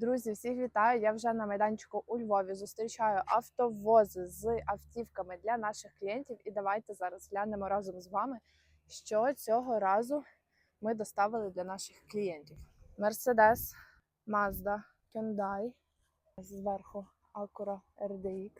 Друзі, всіх вітаю! Я вже на майданчику у Львові зустрічаю автовози з автівками для наших клієнтів. І давайте зараз глянемо разом з вами, що цього разу ми доставили для наших клієнтів: Mercedes, Mazda, Hyundai, зверху Acura RDX,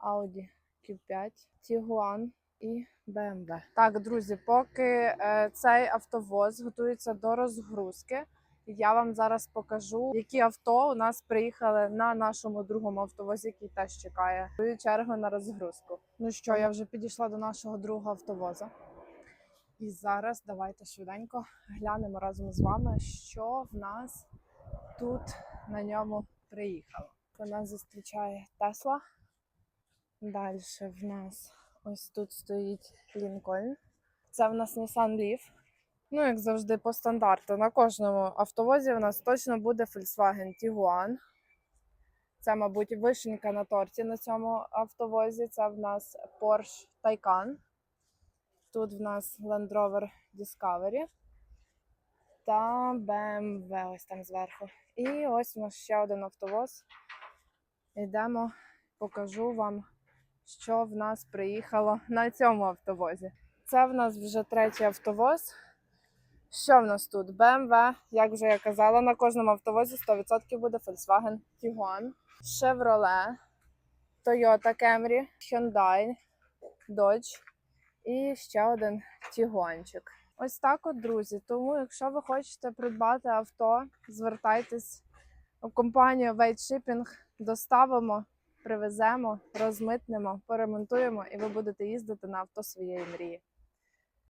Audi Q5, Tiguan і BMW. Так, друзі, поки е, цей автовоз готується до розгрузки. Я вам зараз покажу, які авто у нас приїхали на нашому другому автовозі, який теж чекає свою чергу на розгрузку. Ну що, я вже підійшла до нашого другого автовоза. І зараз давайте швиденько глянемо разом з вами, що в нас тут на ньому приїхало. У нас зустрічає Тесла. Далі в нас ось тут стоїть Лінкольн. Це в нас Nissan Leaf. Ну, як завжди, по стандарту. На кожному автовозі у нас точно буде Volkswagen Tiguan. Це, мабуть, вишенька на торті на цьому автовозі. Це в нас Porsche Taycan. Тут в нас Land Rover Discovery та BMW ось там зверху. І ось у нас ще один автовоз. Йдемо, покажу вам, що в нас приїхало на цьому автовозі. Це в нас вже третій автовоз. Що в нас тут? BMW, як вже я казала, на кожному автовозі 100% буде Volkswagen Tiguan, Chevrolet, Toyota Camry, Hyundai, Dodge і ще один Тігуанчик. Ось так от, друзі. Тому, якщо ви хочете придбати авто, звертайтесь у компанію Wait Shipping, доставимо, привеземо, розмитнемо, поремонтуємо, і ви будете їздити на авто своєї мрії.